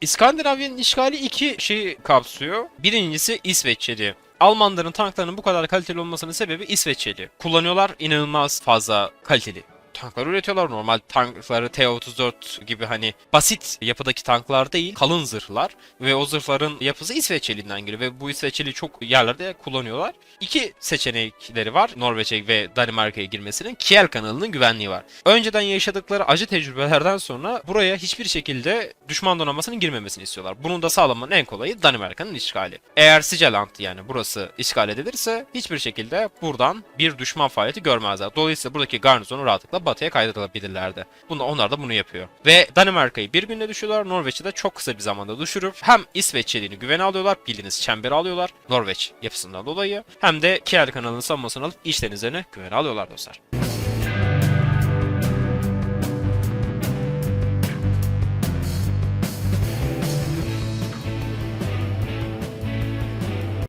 İskandinavya'nın işgali iki şeyi kapsıyor. Birincisi İsveççeli. Almanların tanklarının bu kadar kaliteli olmasının sebebi İsveççeli. Kullanıyorlar inanılmaz fazla kaliteli tanklar üretiyorlar. Normal tankları T-34 gibi hani basit yapıdaki tanklar değil, kalın zırhlar ve o zırhların yapısı İsveççeliğinden geliyor ve bu İsveççeliği çok yerlerde kullanıyorlar. İki seçenekleri var Norveç'e ve Danimarka'ya girmesinin. Kiel kanalının güvenliği var. Önceden yaşadıkları acı tecrübelerden sonra buraya hiçbir şekilde düşman donanmasının girmemesini istiyorlar. Bunun da sağlamanın en kolayı Danimarka'nın işgali. Eğer Sigeland yani burası işgal edilirse hiçbir şekilde buradan bir düşman faaliyeti görmezler. Dolayısıyla buradaki garnizonu rahatlıkla batıya kaydırabilirlerdi. Bunu, onlar da bunu yapıyor. Ve Danimarka'yı bir günde düşürüyorlar. Norveç'i de çok kısa bir zamanda düşürüp hem İsveççeliğini güvene alıyorlar. Bildiğiniz çemberi alıyorlar. Norveç yapısından dolayı. Hem de Kiel kanalının savunmasını alıp iç denizlerini güvene alıyorlar dostlar.